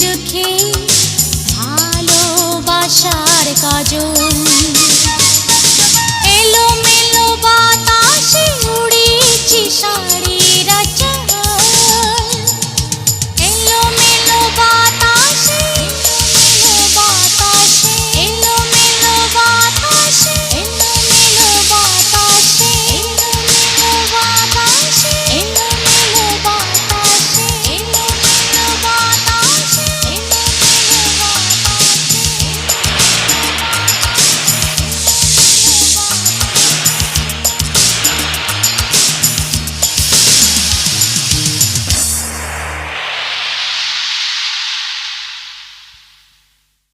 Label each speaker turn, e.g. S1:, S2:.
S1: চোখে ভালোবাসার কাজল।